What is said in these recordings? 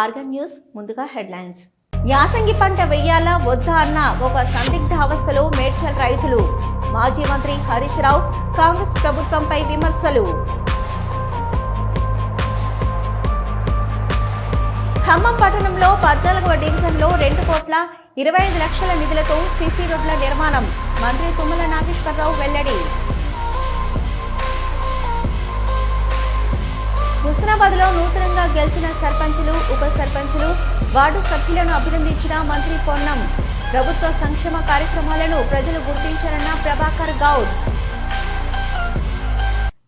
Organ news ముందుగా headlines. యాసంగి పంట వెయ్యాలా వద్దా అన్న ఒక సందిగ్ధ అవస్థలో మేడ్చల్ రైతులు. మాజీ మంత్రి హరీష్ రావు కాంగ్రెస్ ప్రభుత్వంపై విమర్శలు. ఖమ్మం పట్టణంలో పద్నాలుగవ డివిజన్లో రెండు కోట్ల ఇరవై ఐదు లక్షల నిధులతో సీసీ రోడ్ల నిర్మాణం. మంత్రి తుమ్మల నాగేశ్వరరావు వెల్లడి. హుస్నాబాద్లో నూతనంగా గెలిచిన సర్పంచులు ఉప సర్పంచులు వార్డు సభ్యులను అభినందించిన మంత్రి పొన్నం. ప్రభుత్వ సంక్షేమ కార్యక్రమాలను ప్రజలు గుర్తించారన్న ప్రభాకర్ గౌడ్.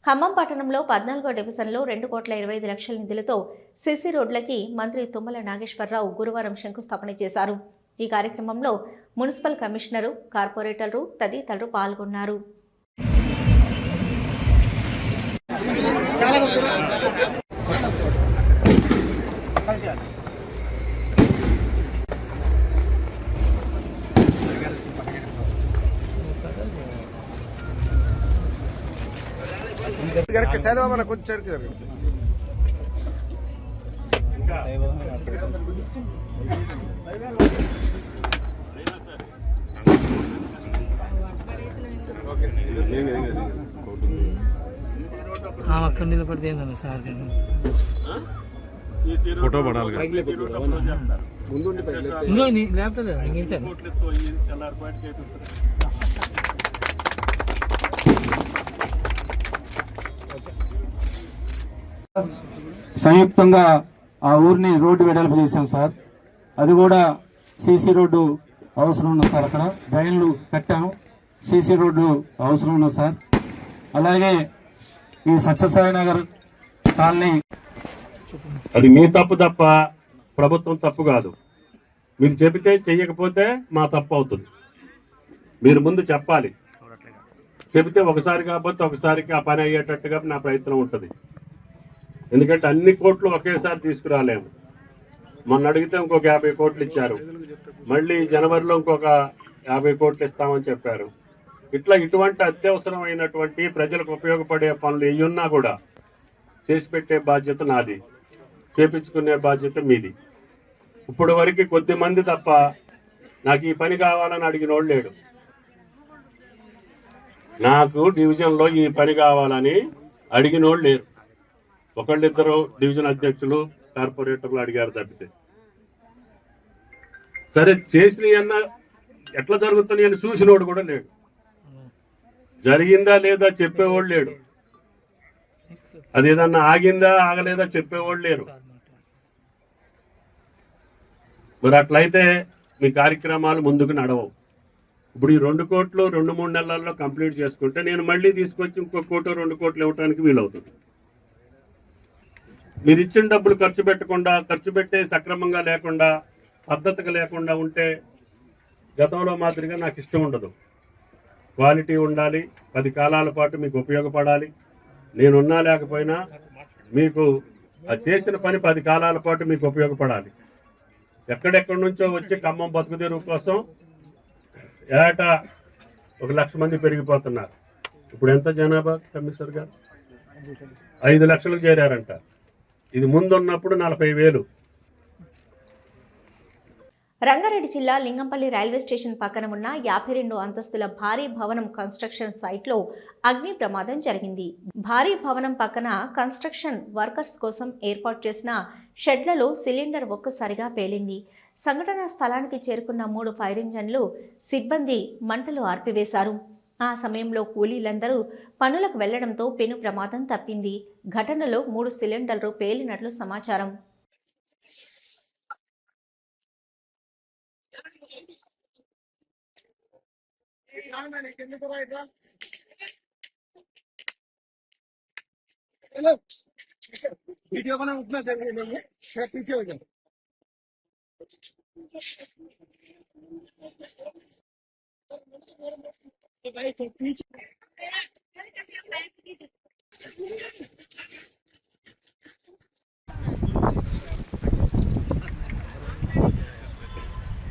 ఖమ్మం పట్టణంలో పద్నాలుగో డివిజన్లో రెండు కోట్ల ఇరవై ఐదు లక్షల నిధులతో సిసి రోడ్లకి మంత్రి తుమ్మల నాగేశ్వరరావు గురువారం శంకుస్థాపన చేశారు. ఈ కార్యక్రమంలో మున్సిపల్ కమిషనరు కార్పొరేటర్లు తదితరులు పాల్గొన్నారు. జరగ సైదబాబా కొంచెం జరగ ఓకే అక్కడ నిలబడితే ఏందన్న సార్ నేను ఫోటో పడాలి ఇంతే సంయుక్తంగా ఆ ఊరిని రోడ్డు వెడల్పు చేశాం సార్. అది కూడా సీసీ రోడ్డు అవసరం ఉన్నది సార్ అక్కడ. డ్రైన్లు కట్టాము. సీసీ రోడ్డు అవసరం ఉన్నది సార్. అలాగే ఈ సత్యసాయి నగర్ కాలనీ. అది మీ తప్పు తప్ప ప్రభుత్వం తప్పు కాదు. మీరు చెబితే చెయ్యకపోతే మా తప్పు అవుతుంది. మీరు ముందు చెప్పాలి. చెబితే ఒకసారి కాకపోతే ఒకసారికి ఆ పని అయ్యేటట్టుగా నా ప్రయత్నం ఉంటుంది. ఎందుకంటే అన్ని కోట్లు ఒకేసారి తీసుకురాలేము. మొన్న అడిగితే ఇంకొక యాభై కోట్లు ఇచ్చారు. మళ్ళీ జనవరిలో ఇంకొక యాభై కోట్లు ఇస్తామని చెప్పారు. ఇట్లా ఇటువంటి అత్యవసరమైనటువంటి ప్రజలకు ఉపయోగపడే పనులు ఏయున్నా కూడా చేసి పెట్టే బాధ్యత నాది. చేపించుకునే బాధ్యత మీది. ఇప్పుడు వరకు కొద్ది మంది తప్ప నాకు ఈ పని కావాలని అడిగిన వాళ్ళు లేడు. నాకు డివిజన్లో ఈ పని కావాలని అడిగిన వాళ్ళు లేరు. ఒకళ్ళిద్దరు డివిజన్ అధ్యక్షులు కార్పొరేటర్లు అడిగారు తప్పితే. సరే చేసినవి అన్న ఎట్లా జరుగుతున్నాయని అని చూసినోడు కూడా లేడు. జరిగిందా లేదా చెప్పేవాడు లేడు. అది ఏదన్నా ఆగిందా ఆగలేదా చెప్పేవాళ్ళు లేరు. మరి అట్లయితే మీ కార్యక్రమాలు ముందుకు నడవవు. ఇప్పుడు ఈ రెండు కోట్లు రెండు మూడు నెలల్లో కంప్లీట్ చేసుకుంటే నేను మళ్ళీ తీసుకొచ్చి ఇంకో కోటు రెండు కోట్లు ఇవ్వడానికి వీలవుతుంది. మీరు ఇచ్చిన డబ్బులు ఖర్చు పెట్టకుండా ఖర్చు పెట్టే సక్రమంగా లేకుండా పద్ధతిగా లేకుండా ఉంటే గతంలో మాదిరిగా నాకు ఇష్టం ఉండదు. క్వాలిటీ ఉండాలి పది కాలాల పాటు మీకు ఉపయోగపడాలి. నేనున్నా లేకపోయినా మీకు ఆ చేసిన పని పది కాలాల పాటు మీకు ఉపయోగపడాలి. ఎక్కడెక్కడి నుంచో వచ్చి ఖమ్మం బతుకుదేరు కోసం ఏటా ఒక లక్ష మంది పెరిగిపోతున్నారు. ఇప్పుడు ఎంత జనాభా కమిషనర్ గారు? ఐదు లక్షలకు చేరారంట. ఇది ముందున్నప్పుడు నలభై వేలు. రంగారెడ్డి జిల్లా లింగంపల్లి రైల్వే స్టేషన్ పక్కన ఉన్న యాభై రెండు అంతస్తుల భారీ భవనం కన్స్ట్రక్షన్ సైట్లో అగ్ని ప్రమాదం జరిగింది. భారీ భవనం పక్కన కన్స్ట్రక్షన్ వర్కర్స్ కోసం ఏర్పాటు చేసిన షెడ్లలో సిలిండర్ ఒక్కసారిగా పేలింది. సంఘటనా స్థలానికి చేరుకున్న మూడు ఫైర్ ఇంజన్లు సిబ్బంది మంటలు ఆర్పివేశారు. ఆ సమయంలో కూలీలందరూ పనులకు వెళ్ళడంతో పెను ప్రమాదం తప్పింది. ఘటనలో మూడు సిలిండర్లు పేలినట్లు సమాచారం. हेलो। वीडियो बना उतना ज़रूरी नहीं है, थोड़ा पीछे हो जाए तो भाई तुम पीछे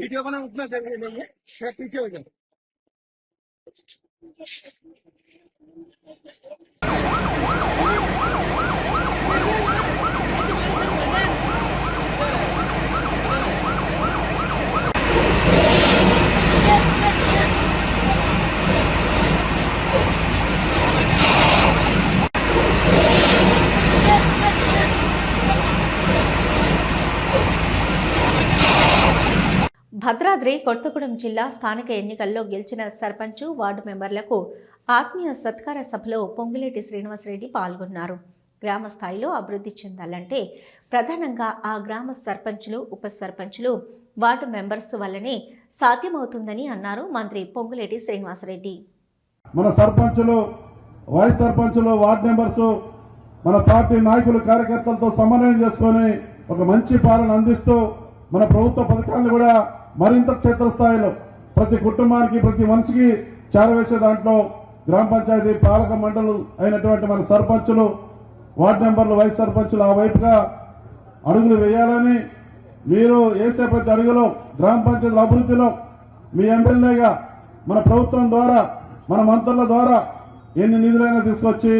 वीडियो बना उतना ज़रूरी नहीं है। थोड़ा पीछे हो जाओ। భద్రాద్రి కొత్తగూడెం జిల్లా స్థానిక ఎన్నికల్లో గెలిచిన సర్పంచ్ వార్డు మెంబర్లకు ఆత్మీయ సత్కార సభలో పొంగులేటి శ్రీనివాసరెడ్డి పాల్గొన్నారు. గ్రామ స్థాయిలో అభివృద్ధి చెందాలంటే ప్రధానంగా ఆ గ్రామ సర్పంచులు ఉప సర్పంచులు వార్డు మెంబర్స్ వల్లనే సాధ్యమవుతుందని అన్నారు మంత్రి పొంగులేటి శ్రీనివాసరెడ్డి. మన సర్పంచులు వైస్ సర్పంచులు వార్డు మెంబర్స్ మన పార్టీ నాయకులు కార్యకర్తలతో సమన్వయం చేసుకొని ఒక మంచి పాలన అందిస్తూ మన ప్రభుత్వ పథకాలను కూడా మరింత క్షేత్రస్థాయిలో ప్రతి కుటుంబానికి ప్రతి మనిషికి చేరవేసే దాంట్లో గ్రామ పంచాయతీ పాలక మండలు అయినటువంటి మన సర్పంచులు వార్డు మెంబర్లు వైస్ సర్పంచులు ఆ వైపుగా అడుగులు వేయాలని మీరు వేసే ప్రతి అడుగులో గ్రామ పంచాయతీల అభివృద్ధిలో మీ ఎమ్మెల్యేగా మన ప్రభుత్వం ద్వారా మన మంత్రుల ద్వారా ఎన్ని నిధులైనా తీసుకొచ్చి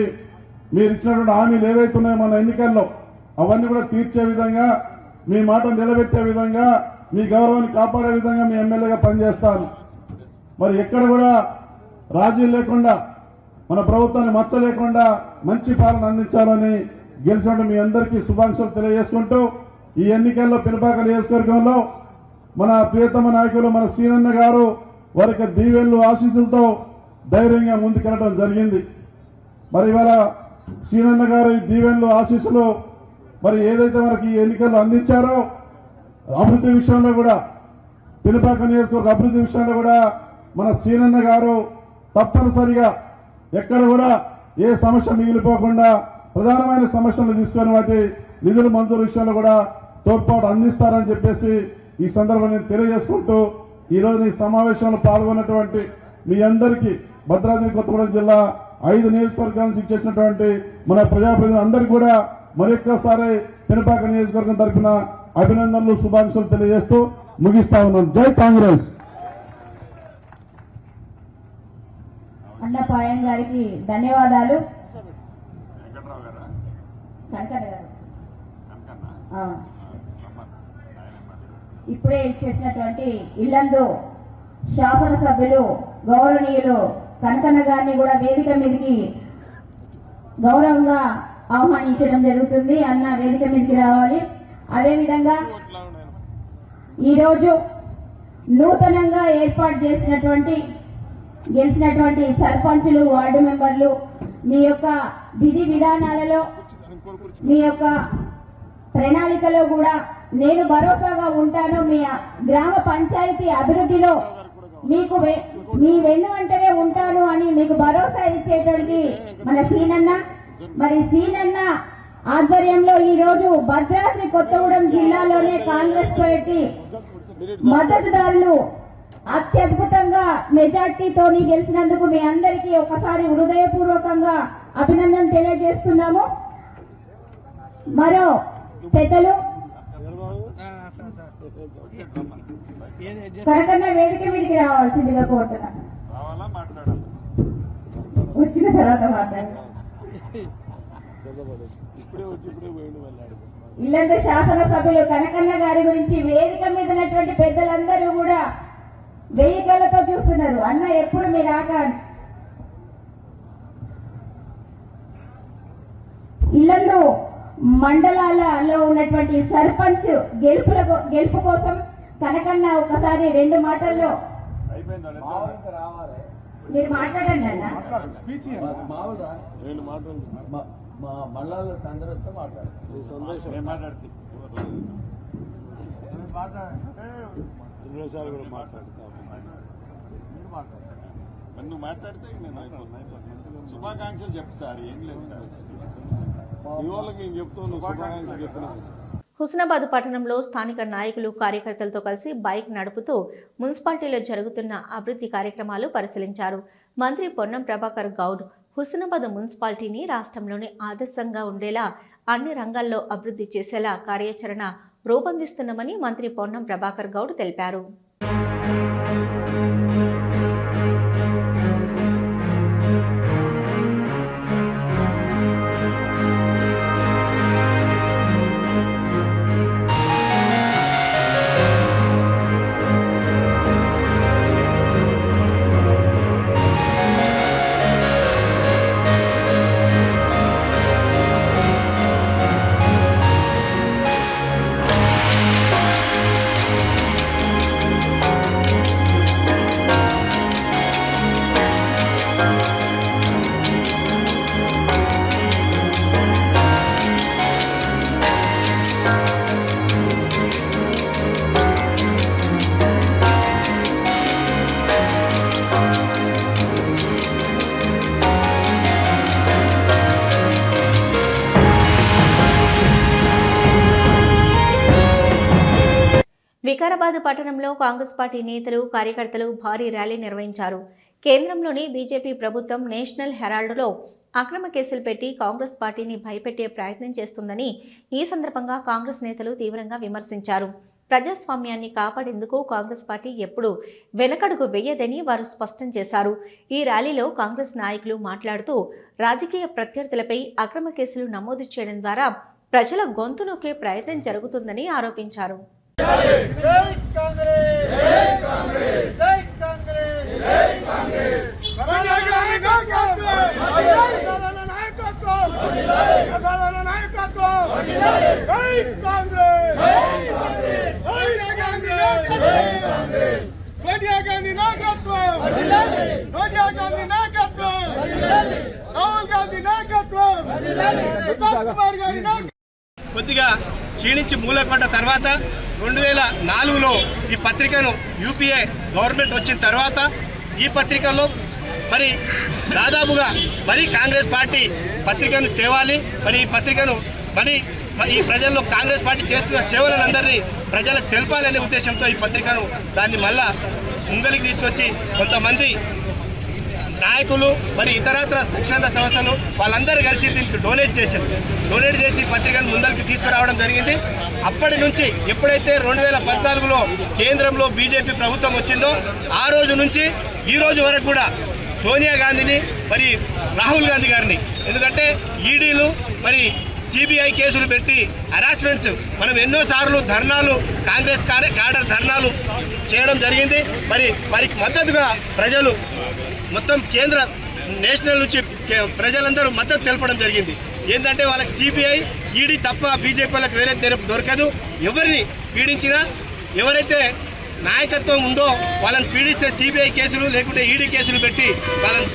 మీరు ఇచ్చినటువంటి హామీలు ఏవైతే ఉన్నాయో మన ఎన్నికల్లో అవన్నీ కూడా తీర్చే విధంగా మీ మాట నిలబెట్టే విధంగా మీ గౌరవాన్ని కాపాడే విధంగా మీ ఎమ్మెల్యేగా పనిచేస్తాను. మరి ఎక్కడ కూడా రాజీ లేకుండా మన ప్రభుత్వాన్ని మచ్చ లేకుండా మంచి పాలన అందించాలని గెలిచినట్టు మీ అందరికీ శుభాకాంక్షలు తెలియజేసుకుంటూ ఈ ఎన్నికల్లో పినపాక నియోజకవర్గంలో మన ప్రియతమ నాయకులు మన సీనన్న గారు వారికి దీవెళ్ళు ఆశీస్సులతో ధైర్యంగా ముందుకెళ్ళడం జరిగింది. మరి ఇవాళ సీనన్న గారు ఈ దీవెళ్ళు ఆశీస్సులు మరి ఏదైతే మనకి ఈ ఎన్నికల్లో అందించారో అభివృద్ధి విషయంలో కూడా పిలుపాక నియోజకవర్గ అభివృద్ధి విషయంలో కూడా మన సీనన్న గారు తప్పనిసరిగా ఎక్కడ కూడా ఏ సమస్య మిగిలిపోకుండా ప్రధానమైన సమస్యలు తీసుకొని వాటి నిధుల మంజూరు విషయంలో కూడా తోడ్పాటు అందిస్తారని చెప్పేసి ఈ సందర్భాన్ని నేను తెలియజేసుకుంటూ ఈరోజు ఈ సమావేశంలో పాల్గొన్నటువంటి మీ అందరికీ భద్రాద్రి కొత్తగూడెం జిల్లా ఐదు నియోజకవర్గాల నుంచి ఇచ్చేసినటువంటి మన ప్రజాప్రతినిధులందరికీ కూడా మరొక్కసారి పినపాక నియోజకవర్గం తరఫున అభినందనలు శుభాకాంక్షలు తెలియజేస్తూ ముగిస్తా ఉన్నాను జై కాంగ్రెస్! అన్నపాయం గారికి ధన్యవాదాలు. కనకన్న గారు ఆ. ఇప్పుడే ఇచ్చేసినటువంటి ఇల్లందు శాసనసభ్యులు గౌరవనీయులు కనకన్న గారిని కూడా వేదిక మీదకి గౌరవంగా ఆహ్వానించడం జరుగుతుంది. అన్న వేదిక మీదకి రావాలి. అదేవిధంగా ఈరోజు నూతనంగా ఏర్పాటు చేసినటువంటి గెలిచినటువంటి సర్పంచులు వార్డు మెంబర్లు మీ యొక్క విధి విధానాలలో మీ యొక్క ప్రణాళికలో కూడా నేను భరోసాగా ఉంటాను. మీ గ్రామ పంచాయతీ అభివృద్ధిలో మీకు వె- మీ వెన్ను వెంటనే ఉంటాను అని మీకు భరోసా ఇచ్చేటువంటి మన సీనన్న మరి సీనన్న ఆధ్వర్యంలో ఈ రోజు భద్రాద్రి కొత్తగూడెం జిల్లాలోనే కాంగ్రెస్ పార్టీ మద్దతుదారులు అత్యద్భుతంగా మెజార్టీతోని గెలిచినందుకు మీ అందరికీ ఒకసారి హృదయపూర్వకంగా అభినందన తెలియజేస్తున్నాము. మరో పెద్దలు కనకన్న వేదిక మీదకి రావాల్సిందిగా కోరుతున్నా వచ్చిన తర్వాత మాట్లాడు ఇల్లందు శాసనసభ్యులు కనకన్న గారి గురించి వేదిక మీద ఉన్నటువంటి పెద్దలందరూ కూడా వెయ్యి కళ్ళతో చూస్తున్నారు. అన్న ఎప్పుడు మీరు ఆక ఇల్లందు మండలాలలో ఉన్నటువంటి సర్పంచ్ గెలుపుల గెలుపు కోసం కనకన్న ఒకసారి రెండు మాటల్లో మీరు మాట్లాడండి అన్న. మా అందరితో నువ్వు మాట్లాడితే నేను శుభాకాంక్షలు చెప్పు సార్ ఏం లేదు సార్. మీ వాళ్ళకి నేను శుభాకాంక్షలు చెప్తున్నాను హుస్నాబాద్ పట్టణంలో స్థానిక నాయకులు కార్యకర్తలతో కలిసి బైక్ నడుపుతూ మున్సిపాలిటీలో జరుగుతున్న అభివృద్ధి కార్యక్రమాలు పరిశీలించారు. మంత్రి పొన్నం ప్రభాకర్ గౌడ్ హుస్నాబాద్ మున్సిపాలిటీని రాష్ట్రంలోనే ఆదర్శంగా ఉండేలా అన్ని రంగాల్లో అభివృద్ధి చేసేలా కార్యాచరణ రూపొందిస్తున్నామని మంత్రి పొన్నం ప్రభాకర్ గౌడ్ తెలిపారు. హైదరాబాద్ పట్టణంలో కాంగ్రెస్ పార్టీ నేతలు కార్యకర్తలు భారీ ర్యాలీ నిర్వహించారు. కేంద్రంలోని బీజేపీ ప్రభుత్వం నేషనల్ హెరాల్డ్లో అక్రమ కేసులు పెట్టి కాంగ్రెస్ పార్టీని భయపెట్టే ప్రయత్నం చేస్తుందని ఈ సందర్భంగా కాంగ్రెస్ నేతలు తీవ్రంగా విమర్శించారు. ప్రజాస్వామ్యాన్ని కాపాడేందుకు కాంగ్రెస్ పార్టీ ఎప్పుడు వెనకడుగు వెయ్యదని వారు స్పష్టం చేశారు. ఈ ర్యాలీలో కాంగ్రెస్ నాయకులు మాట్లాడుతూ రాజకీయ ప్రత్యర్థులపై అక్రమ కేసులు నమోదు చేయడం ద్వారా ప్రజల గొంతు నొక్కే ప్రయత్నం జరుగుతుందని ఆరోపించారు. కొద్దిగా క్షీణించి మూలకొండ తర్వాత రెండు వేల నాలుగులో ఈ పత్రికను యూపీఏ గవర్నమెంట్ వచ్చిన తర్వాత ఈ పత్రికలో మరి దాదాపుగా మరి కాంగ్రెస్ పార్టీ పత్రికను తేవాలి మరి ఈ పత్రికను మరి ఈ ప్రజల్లో కాంగ్రెస్ పార్టీ చేస్తున్న సేవలనందరినీ ప్రజలకు తెలపాలనే ఉద్దేశంతో ఈ పత్రికను దాన్ని మళ్ళా ముందరికి తీసుకొచ్చి కొంతమంది నాయకులు మరి ఇతరత్ర శిక్షణ సంస్థలు వాళ్ళందరూ కలిసి దీనికి డొనేట్ చేశారు. డొనేట్ చేసి పత్రికను ముందరికి తీసుకురావడం జరిగింది. అప్పటి నుంచి ఎప్పుడైతే రెండు వేల పద్నాలుగులో కేంద్రంలో బీజేపీ ప్రభుత్వం వచ్చిందో ఆ రోజు నుంచి ఈ రోజు వరకు కూడా సోనియా గాంధీని మరి రాహుల్ గాంధీ గారిని ఎందుకంటే ఈడీలు మరి సిబిఐ కేసులు పెట్టి హరాస్మెంట్స్ మనం ఎన్నోసార్లు ధర్నాలు కాంగ్రెస్ కాడ- ధర్నాలు చేయడం జరిగింది. మరి వారికి మద్దతుగా ప్రజలు మొత్తం కేంద్ర నేషనల్ నుంచి కే- ప్రజలందరూ మద్దతు తెలపడం జరిగింది. ఏంటంటే వాళ్ళకి సిబిఐ ఈడీ తప్ప బీజేపీ వాళ్ళకి వేరే దొరకదు. ఎవరిని పీడించినా ఎవరైతే నాయకత్వం ఉందో వాళ్ళని పీడిస్తే సిబిఐ కేసులు లేకుంటే ఈడీ కేసులు పెట్టి వాళ్ళని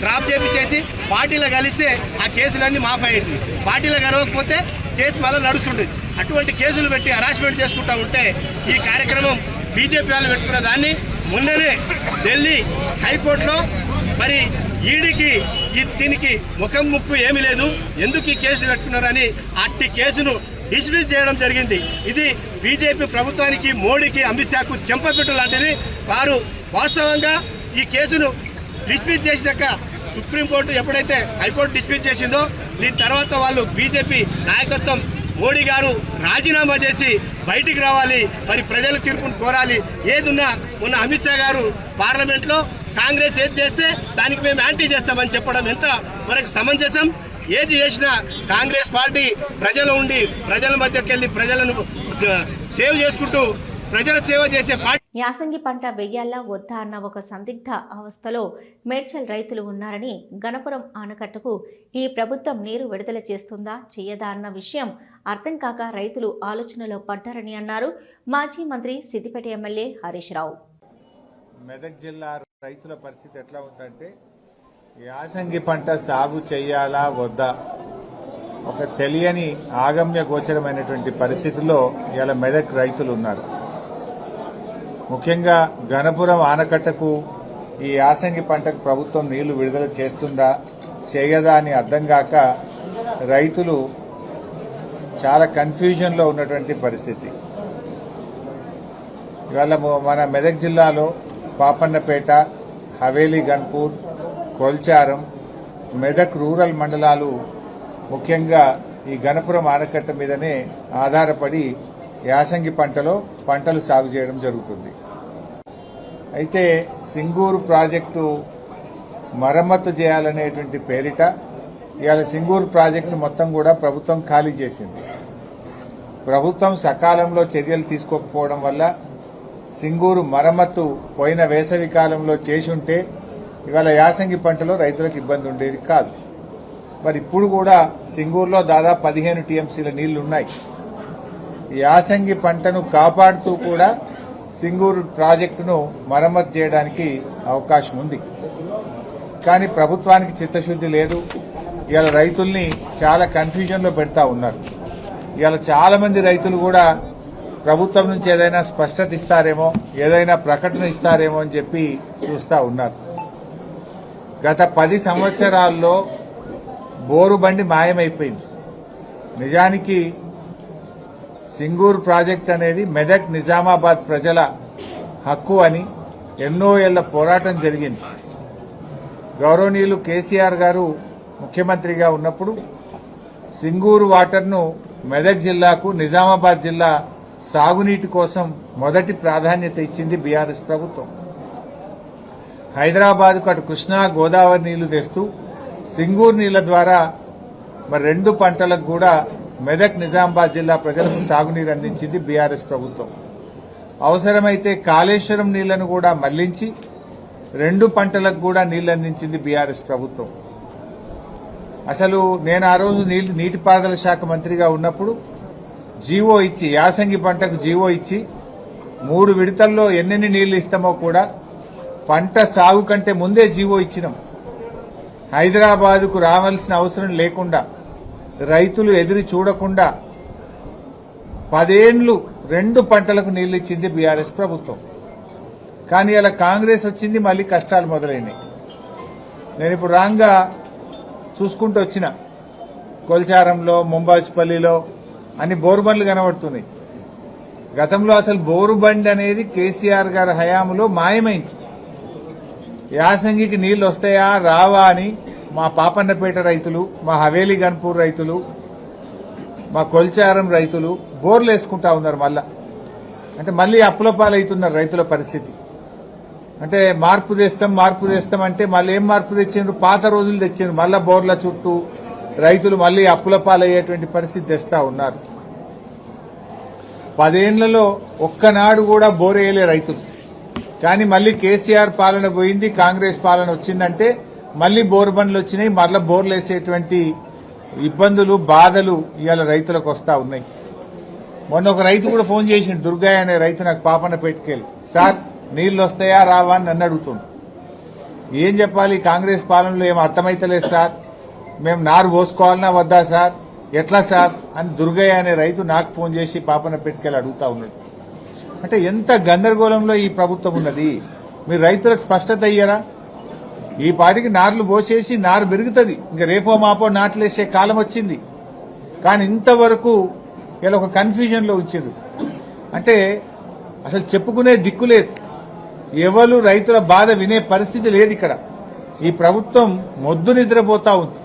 డ్రాప్ చేపించేసి పార్టీలో కలిస్తే ఆ కేసులన్నీ మాఫ్ అయ్యింది పార్టీలో గెలవకపోతే కేసు మళ్ళీ నడుస్తుండేది అటువంటి కేసులు పెట్టి హరాస్మెంట్ చేసుకుంటా ఉంటే ఈ కార్యక్రమం బీజేపీ వాళ్ళు పెట్టుకున్న దాన్ని మొన్ననే ఢిల్లీ హైకోర్టులో మరి ఈడీకి ఈ దీనికి ముఖం ముక్కు ఏమీ లేదు. ఎందుకు ఈ కేసులు పెట్టుకున్నారని అట్టి కేసును డిస్మిస్ చేయడం జరిగింది. ఇది బీజేపీ ప్రభుత్వానికి మోడీకి అమిత్ షాకు చెంపపెట్టు లాంటిది. వారు వాస్తవంగా ఈ కేసును డిస్మిస్ చేసినాక సుప్రీంకోర్టు ఎప్పుడైతే హైకోర్టు డిస్మిస్ చేసిందో దీని తర్వాత వాళ్ళు బీజేపీ నాయకత్వం మోడీ గారు రాజీనామా చేసి బయటికి రావాలి. మరి ప్రజల తీర్పును కోరాలి. ఏదున్నా మొన్న అమిత్ షా గారు పార్లమెంట్లో కాంగ్రెస్ ఏది చేస్తే దానికి మేము యాంటీ చేస్తామని చెప్పడం ఎంత మనకు సమంజసం? ఏది చేసినా కాంగ్రెస్ పార్టీ ప్రజలు ఉండి ప్రజల మధ్యకి వెళ్ళి ప్రజలను సేవ్ చేసుకుంటూ ప్రజల సేవ చేసే పార్టీ యాసంగి పంట వెయ్యాలా వద్దా అన్న ఒక సందిగ్ధ అవస్థలో మేడ్చల్ రైతులు ఉన్నారని గణపురం ఆనకట్టకు ఈ ప్రభుత్వం నీరు విడుదల చేస్తుందా చేయదా అన్న విషయం అర్థం కాక రైతులు ఆలోచనలో పడ్డారని అన్నారు మాజీ మంత్రి సిద్దిపేట ఎమ్మెల్యే హరీష్ రావు. మెదక్ జిల్లా రైతుల పరిస్థితి ఎట్లా ఉందంటే యాసంగి పంట సాగు చేయాలా వద్దా? ఒక తెలియని ఆగమ్య గోచరమైనటువంటి పరిస్థితుల్లో ఇలా మెదక్ రైతులు ఉన్నారు. ముఖ్యంగా గణపురం ఆనకట్టకు ఈ యాసంగి పంటకు ప్రభుత్వం నీళ్ళు విడుదల చేస్తుందా చేయదా అని అర్థం కాక రైతులు చాలా కన్ఫ్యూజన్లో ఉన్నటువంటి పరిస్థితి. ఇవాళ మన మెదక్ జిల్లాలో పాపన్నపేట హవేలీ గన్పూర్ కొల్చారం మెదక్ రూరల్ మండలాలు ముఖ్యంగా ఈ గణపురం ఆనకట్ట మీదనే ఆధారపడి యాసంగి పంటలో పంటలు సాగు చేయడం జరుగుతుంది. అయితే సింగూరు ప్రాజెక్టు మరమ్మతు చేయాలనేటువంటి పేరిట ఇవాళ సింగూరు ప్రాజెక్టు మొత్తం కూడా ప్రభుత్వం ఖాళీ చేసింది. ప్రభుత్వం సకాలంలో చర్యలు తీసుకోకపోవడం వల్ల సింగూరు మరమ్మతు పోయిన వేసవి కాలంలో చేసి ఉంటే ఇవాళ యాసంగి పంటలో రైతులకు ఇబ్బంది ఉండేది కాదు. మరి ఇప్పుడు కూడా సింగూరులో దాదాపు పదిహేను టీఎంసీల నీళ్ళు ఉన్నాయి యాసంగి పంటను కాపాడుతూ కూడా సింగూరు ప్రాజెక్టును మరమ్మతు చేయడానికి అవకాశం ఉంది. కానీ ప్రభుత్వానికి చిత్తశుద్ధి లేదు. ఇవాళ రైతుల్ని చాలా కన్ఫ్యూజన్లో పెడతా ఉన్నారు. ఇవాళ చాలామంది రైతులు కూడా ప్రభుత్వం నుంచి ఏదైనా స్పష్టత ఇస్తారేమో ఏదైనా ప్రకటన ఇస్తారేమో అని చెప్పి చూస్తా ఉన్నారు. గత పది సంవత్సరాల్లో బోరు బండి మాయమైపోయింది. నిజానికి సింగూరు ప్రాజెక్ట్ అనేది మెదక్ నిజామాబాద్ ప్రజల హక్కు అని ఎన్నో ఏళ్ళ పోరాటం జరిగింది. గౌరవనీయులు కేసీఆర్ గారు ముఖ్యమంత్రిగా ఉన్నప్పుడు సింగూరు వాటర్ను మెదక్ జిల్లాకు నిజామాబాద్ జిల్లా సాగునీటి కోసం మొదటి ప్రాధాన్యత ఇచ్చింది బీఆర్ఎస్ ప్రభుత్వం. హైదరాబాద్కు అటు కృష్ణా గోదావరి నీళ్ళు తెస్తూ సింగూరు నీళ్ళ ద్వారా మరి రెండు పంటలకు కూడా మెదక్ నిజామాబాద్ జిల్లా ప్రజలకు సాగునీరు అందించింది బీఆర్ఎస్ ప్రభుత్వం. అవసరమైతే కాళేశ్వరం నీళ్ళను కూడా మళ్ళించి రెండు పంటలకు కూడా నీళ్ళు అందించింది బీఆర్ఎస్ ప్రభుత్వం. అసలు నేను ఆ రోజు నీటి నీటిపారుదల శాఖ మంత్రిగా ఉన్నప్పుడు జీవో ఇచ్చి యాసంగి పంటకు జీవో ఇచ్చి మూడు విడతల్లో ఎన్నెన్ని నీళ్ళు ఇస్తామో కూడా పంట సాగు కంటే ముందే జీవో ఇచ్చినాం. హైదరాబాదుకు రావాల్సిన అవసరం లేకుండా రైతులు ఎదురు చూడకుండా పదేండ్లు రెండు పంటలకు నీళ్ళు ఇచ్చింది బీఆర్ఎస్ ప్రభుత్వం. కానీ అలా కాంగ్రెస్ వచ్చింది మళ్ళీ కష్టాలు మొదలైనాయి. నేను ఇప్పుడు రాంగా చూసుకుంటూ వచ్చిన. కొల్చారంలో ముంబాజ్పల్లిలో అన్ని బోరు బండ్లు కనబడుతున్నాయి. గతంలో అసలు బోరు బండి అనేది కేసీఆర్ గారి హయాంలో మాయమైంది. యాసంగికి నీళ్ళు వస్తాయా? రావా అని మా పాపన్నపేట రైతులు మా హవేలీ గన్పూర్ రైతులు మా కొల్చారం రైతులు బోర్లు వేసుకుంటా ఉన్నారు మళ్ళా. అంటే మళ్ళీ అప్పుల పాలవుతున్నారు రైతుల పరిస్థితి. అంటే మార్పు తెస్తాం మార్పు తెస్తాం అంటే మళ్ళీ ఏం మార్పు తెచ్చిండ్రు? పాత రోజులు తెచ్చిండ్రు. మళ్ళా బోర్ల చుట్టూ రైతులు మళ్ళీ అప్పుల పాలయ్యేటువంటి పరిస్థితి తెస్తా ఉన్నారు. పదేళ్ళలో ఒక్కనాడు కూడా బోరేయలే రైతులు. కానీ మళ్ళీ కేసీఆర్ పాలన పోయింది కాంగ్రెస్ పాలన వచ్చిందంటే మళ్ళీ బోర్ బండ్లు వచ్చినాయి మరల బోర్లు వేసేటువంటి ఇబ్బందులు బాధలు ఇవాళ రైతులకు వస్తా ఉన్నాయి. మొన్న ఒక రైతు కూడా ఫోన్ చేసిండు దుర్గయ్య అనే రైతు నాకు పాపన పెట్టుకెళ్ళి సార్ నీళ్ళు వస్తాయా రావా? అని నన్ను అడుగుతుండు. ఏం చెప్పాలి? కాంగ్రెస్ పాలనలో ఏం అర్థమైతలేదు సార్. మేము నారు పోసుకోవాలన్నా వద్దా సార్? ఎట్లా సార్? అని దుర్గయ్య అనే రైతు నాకు ఫోన్ చేసి పాపన పెట్టుకెళ్ళి అడుగుతా ఉన్నాడు. అంటే ఎంత గందరగోళంలో ఈ ప్రభుత్వం ఉన్నది? మీరు రైతులకు స్పష్టత అయ్యారా ఈ పాటికి నార్లు పోసేసి నారు పెరుగుతుంది. ఇంకా రేపో మాపో నాట్లేసే కాలం వచ్చింది. కానీ ఇంతవరకు ఇలా ఒక కన్ఫ్యూజన్లో ఉంచారు. అంటే అసలు చెప్పుకునే దిక్కు లేదు. ఎవరు రైతుల బాధ వినే పరిస్థితి లేదు ఇక్కడ. ఈ ప్రభుత్వం మొద్దు నిద్రపోతా ఉంది.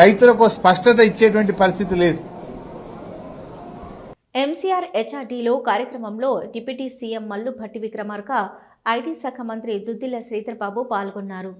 రైతులకు స్పష్టత ఇచ్చేటువంటి పరిస్థితి లేదు. ఎంసీఆర్ హెచ్ఆర్టీలో కార్యక్రమంలో deputy CM Mallu Bhatti Vikramarka IT శాఖ మంత్రి దుద్దిల్ల శ్రీధర్ బాబు పాల్గొన్నారు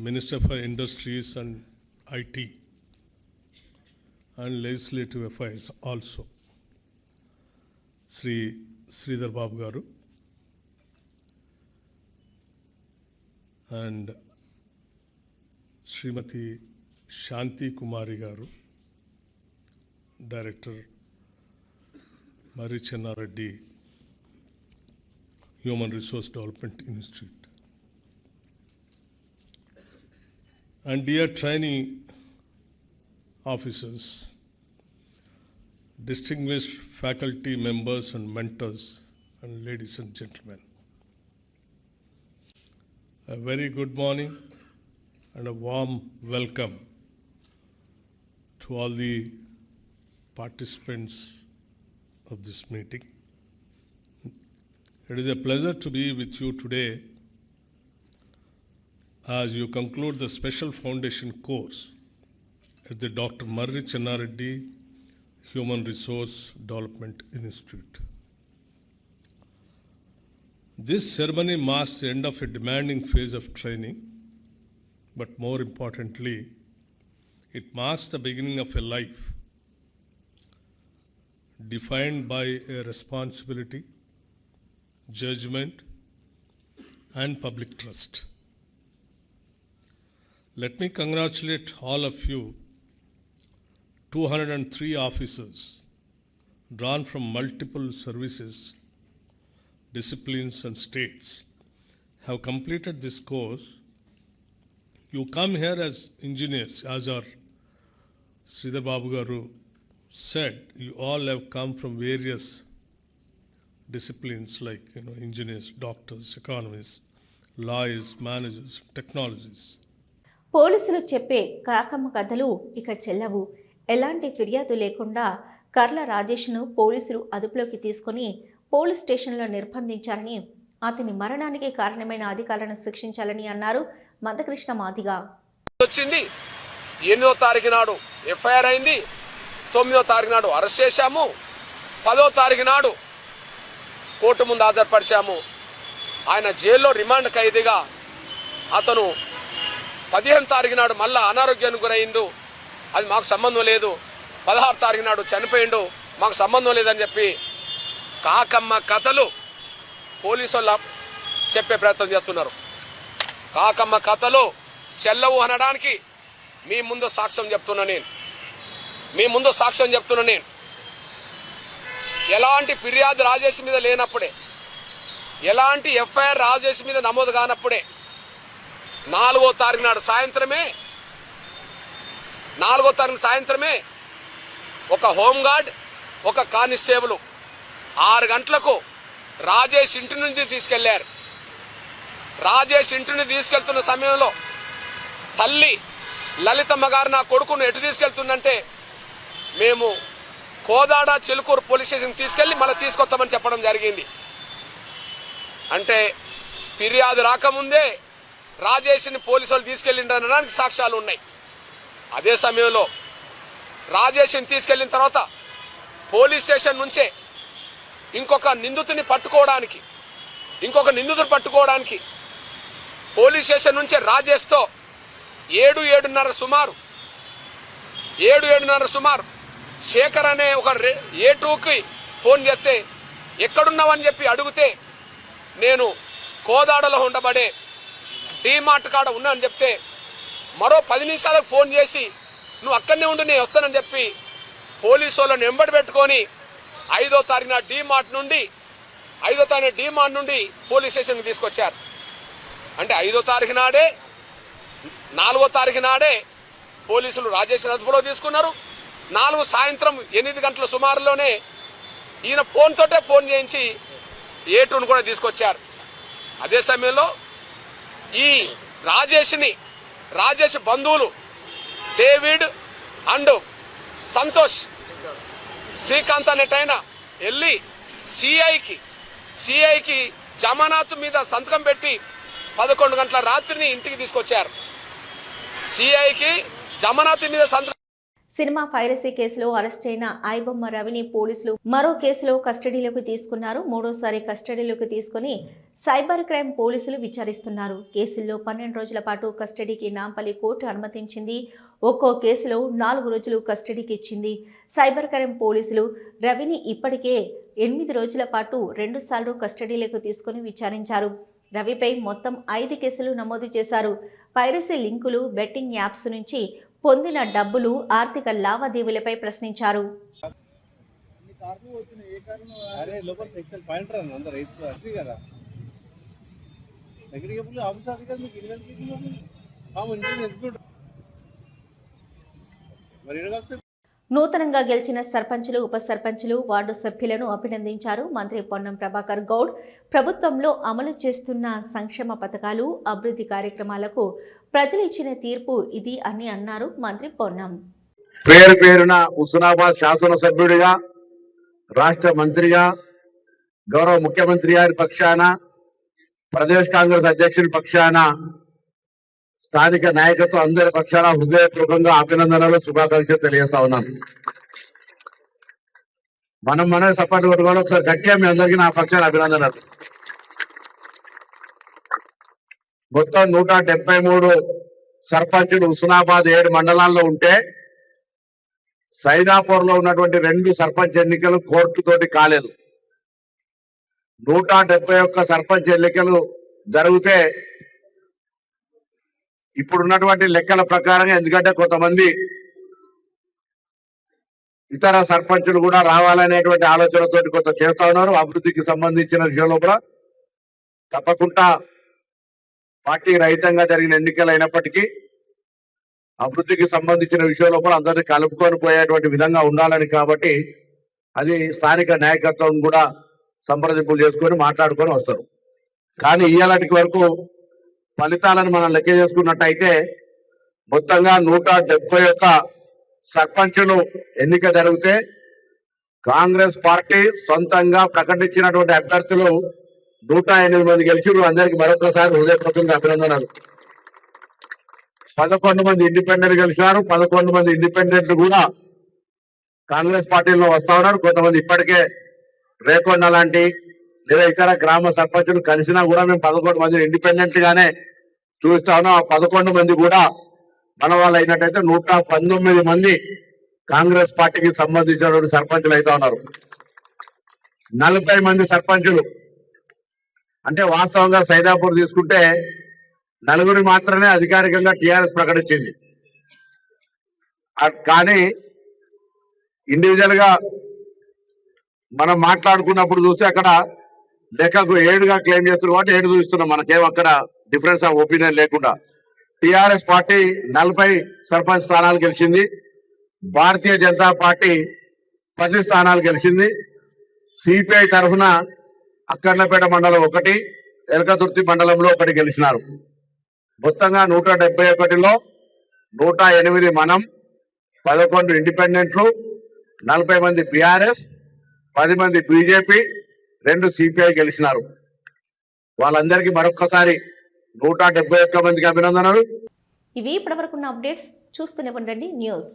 Minister for Industries and IT and Legislative Affairs also, Sri Sridhar Babu Garu. And Srimati Shanti Kumari Garu, Director Marichanna Reddy, Human Resource Development Institute. And dear trainee officers, distinguished faculty members and mentors, and ladies and gentlemen, a very good morning and a warm welcome to all the participants of this meeting. It is a pleasure to be with you today as you conclude the special foundation course at the Dr. Channareddy Human Resource Development Institute. This ceremony marks the end of a demanding phase of training, but more importantly, it marks the beginning of a life defined by a responsibility, judgment, and public trust. Let me congratulate all of you, 203 officers drawn from multiple services, disciplines, and states have completed this course. You come here as engineers, as our Sridhar Babu said, you all have come from various disciplines like you know engineers, doctors, economists, lawyers, managers, technologies. పోలీసులు చెప్పే కాకమ్మ కథలు ఇక చెల్లవు. ఎలాంటి ఫిర్యాదు లేకుండా కర్ల రాజేష్ను పోలీసులు అదుపులోకి తీసుకుని పోలీస్ స్టేషన్లో నిర్బంధించారని అతని మరణానికి కారణమైన అధికారులను శిక్షించాలని అన్నారు మందకృష్ణ మాదిగా. వచ్చింది. ఎనిమిదో తారీఖు నాడు ఎఫ్ఐఆర్ అయింది. తొమ్మిదో తారీఖు నాడు అరెస్ట్ చేశాము. పదో తారీఖు నాడు కోర్టు ముందు హాజరుపరిచాము. ఆయన జైల్లో రిమాండ్ ఖైదీగా అతను పదిహేను తారీఖు నాడు మళ్ళా అనారోగ్యానికి గురయిండు అది మాకు సంబంధం లేదు. పదహారు తారీఖు నాడు చనిపోయిండు. మాకు సంబంధం లేదని చెప్పి కాకమ్మ కథలు పోలీసు చెప్పే ప్రయత్నం చేస్తున్నారు. కాకమ్మ కథలు చెల్లవు అనడానికి మీ ముందు సాక్ష్యం చెప్తున్నా నేను. మీ ముందు సాక్ష్యం చెప్తున్నా నేను. ఎలాంటి ఫిర్యాదు రాజేష్ మీద లేనప్పుడే ఎలాంటి ఎఫ్ఐఆర్ రాజేష్ మీద నమోదు కానప్పుడే నాలుగో తారీఖు నాడు సాయంత్రమే నాలుగో తారీఖు సాయంత్రమే ఒక హోంగార్డ్ ఒక కానిస్టేబుల్ ఆరు గంటలకు రాజేష్ ఇంటి నుంచి తీసుకెళ్ళారు. రాజేష్ ఇంటిని తీసుకెళ్తున్న సమయంలో తల్లి లలితమ్మ గారు నా కొడుకును ఎటు తీసుకెళ్తుందంటే మేము కోదాడ చిలుకూరు పోలీస్ స్టేషన్కి తీసుకెళ్ళి మళ్ళీ తీసుకొస్తామని చెప్పడం జరిగింది. అంటే ఫిర్యాదు రాకముందే రాజేష్ని పోలీసు వాళ్ళు తీసుకెళ్ళిండనడానికి సాక్ష్యాలు ఉన్నాయి. అదే సమయంలో రాజేష్ని తీసుకెళ్ళిన తర్వాత పోలీస్ స్టేషన్ నుంచే ఇంకొక నిందితుని పట్టుకోవడానికి ఇంకొక నిందితుడు పట్టుకోవడానికి పోలీస్ స్టేషన్ నుంచే రాజేష్తో ఏడు ఏడున్నర సుమారు ఏడు ఏడున్నర సుమారు శేఖర్ అనే ఒక రే- ఏ టూకి ఫోన్ చేస్తే ఎక్కడున్నావని చెప్పి అడిగితే నేను కోదాడలో ఉండబడే డీమార్ట్ కాడ ఉన్నా అని చెప్తే మరో పది నిమిషాలకు ఫోన్ చేసి నువ్వు అక్కడనే ఉండి నేను వస్తానని చెప్పి పోలీసు వాళ్ళని వెంబడి పెట్టుకొని ఐదో తారీఖున డీమార్ట్ నుండి ఐదో తారీఖున డీమార్ట్ నుండి పోలీస్ స్టేషన్కి తీసుకొచ్చారు. అంటే ఐదో తారీఖు నాడే నాలుగో తారీఖు నాడే పోలీసులు రాజేష్ అదుపులో తీసుకున్నారు. నాలుగు సాయంత్రం ఎనిమిది గంటల సుమారులోనే ఈయన ఫోన్తోటే ఫోన్ చేయించి ఏటూను కూడా తీసుకొచ్చారు. అదే సమయంలో ఈ రాజేష్ని రాజేష్ బంధువులు డేవిడ్ అండ్ సంతోష్ శ్రీకాంత్ అనేటైన వెళ్ళి సిఐకి సిఐకి జమానాత్ మీద సంతకం పెట్టి పదకొండు గంటల రాత్రిని ఇంటికి తీసుకొచ్చారు. సిఐకి జమానాత్ మీద సంతకం సినిమా పైరసీ కేసులో అరెస్ట్ అయిన ఐబొమ్మ రవిని పోలీసులు మరో కేసులో కస్టడీలోకి తీసుకున్నారు. మూడోసారి కస్టడీలోకి తీసుకుని సైబర్ క్రైమ్ పోలీసులు విచారిస్తున్నారు. కేసుల్లో పన్నెండు రోజుల పాటు కస్టడీకి నాంపల్లి కోర్టు అనుమతించింది. ఒక్కో కేసులో నాలుగు రోజులు కస్టడీకి ఇచ్చింది. సైబర్ క్రైమ్ పోలీసులు రవిని ఇప్పటికే ఎనిమిది రోజుల పాటు రెండుసార్లు కస్టడీలోకి తీసుకుని విచారించారు. రవిపై మొత్తం ఐదు కేసులు నమోదు చేశారు. పైరసీ లింకులు బెట్టింగ్ యాప్స్ నుంచి పొందిన డబ్బులు ఆర్థిక లావాదేవీలపై ప్రశ్నించారు. అరే లోపల సెక్షన్ పాయింట్ అందరు కదా. ఎక్కడికి ఎప్పుడు ఆఫీస్ మీకు ఇన్వెస్టిగేషన్ మరి నూతనంగా గెలిచిన సర్పంచులు ఉప సర్పంచులు వార్డు సభ్యులను అభినందించారు మంత్రి పొన్నం ప్రభాకర్ గౌడ్. ప్రభుత్వంలో అమలు చేస్తున్న సంక్షేమ పథకాలు అభివృద్ధి కార్యక్రమాలకు ప్రజలు ఇచ్చిన తీర్పు ఇది అని అన్నారు మంత్రి పొన్నం. పేరు పేరున హుస్నాబాద్ శాసనసభ్యుడిగా రాష్ట్ర మంత్రిగా గౌరవ ముఖ్యమంత్రి గారి పక్షాన ప్రదేశ్ కాంగ్రెస్ అధ్యక్షుడి పక్షాన స్థానిక నాయకత్వం అందరి పక్షాన హృదయపూర్వకంగా అభినందనలు శుభాకాంక్షలు తెలియజేస్తా ఉన్నాను మనం మన సపోర్ట్ కొట్టుకోవాలి ఒకసారి గట్టిగా మీ అందరికీ నా పక్షాన అభినందనలు. మొత్తం నూట డెబ్బై మూడు సర్పంచులు హుస్నాబాద్ ఏడు మండలాల్లో ఉంటే సైదాపూర్లో ఉన్నటువంటి రెండు సర్పంచ్ ఎన్నికలు కోర్టు తోటి కాలేదు. నూట డెబ్బై ఒక్క సర్పంచ్ ఎన్నికలు జరిగితే ఇప్పుడున్నటువంటి లెక్కల ప్రకారంగా ఎందుకంటే కొంతమంది ఇతర సర్పంచులు కూడా రావాలనేటువంటి ఆలోచనతో కొంత చేస్తా ఉన్నారు. అభివృద్ధికి సంబంధించిన విషయంలో కూడా తప్పకుండా పార్టీ రహితంగా జరిగిన ఎన్నికలు అయినప్పటికీ అభివృద్ధికి సంబంధించిన విషయంలో కూడా అందరినీ కలుపుకొని పోయేటువంటి విధంగా ఉండాలని కాబట్టి అది స్థానిక నాయకత్వం కూడా సంప్రదింపులు చేసుకొని మాట్లాడుకొని వస్తారు. కానీ ఇయ్యాలటికి వరకు ఫలితాలను మనం లెక్క చేసుకున్నట్టయితే మొత్తంగా నూట డెబ్బై ఒక్క సర్పంచ్ను ఎన్నిక జరిగితే కాంగ్రెస్ పార్టీ సొంతంగా ప్రకటించినటువంటి అభ్యర్థులు నూట ఎనిమిది మంది గెలిచిరు అందరికి మరొకసారి హృదయపూర్వకంగా అభినందనలు. పదకొండు మంది ఇండిపెండెంట్ గెలిచినారు. పదకొండు మంది ఇండిపెండెంట్లు కూడా కాంగ్రెస్ పార్టీలో వస్తా ఉన్నారు. కొంతమంది ఇప్పటికే రేకొండ లాంటి లేదా ఇతర గ్రామ సర్పంచులు కలిసినా కూడా మేము పదకొండు మంది ఇండిపెండెంట్ గానే చూస్తాను ఆ పదకొండు మంది కూడా మన వాళ్ళు అయినట్టయితే నూట పంతొమ్మిది మంది కాంగ్రెస్ పార్టీకి సంబంధించినటువంటి సర్పంచులు అయితే ఉన్నారు. నలభై మంది సర్పంచులు. అంటే వాస్తవంగా సైదాపూర్ తీసుకుంటే నలుగురి మాత్రమే అధికారికంగా టిఆర్ఎస్ ప్రకటించింది. కానీ ఇండివిజువల్గా మనం మాట్లాడుకున్నప్పుడు చూస్తే అక్కడ లెక్కకు ఏడుగా క్లెయిమ్ చేస్తున్నారు కాబట్టి ఏడు చూస్తున్నాం. మనకేం అక్కడ డిఫరెన్స్ ఆఫ్ ఒపీనియన్ లేకుండా. టిఆర్ఎస్ పార్టీ నలభై సర్పంచ్ స్థానాలు గెలిచింది. భారతీయ జనతా పార్టీ పది స్థానాలు గెలిచింది. సిపిఐ తరఫున అక్కర్లపేట మండలం ఒకటి ఎలకతుర్తి మండలంలో ఒకటి గెలిచినారు. మొత్తంగా నూట డెబ్బై ఒకటిలో నూట ఎనిమిది మనం పదకొండు ఇండిపెండెంట్లు నలభై మంది బీఆర్ఎస్ పది మంది బీజేపీ రెండు సిపిఐ గెలిచినారు. వాళ్ళందరికీ మరొక్కసారి నూట డెబ్బై ఒక్క మందికి అభినందనలు. ఇవి ఇప్పటివరకున్న అప్డేట్స్ చూస్తూనే ఉండండి న్యూస్.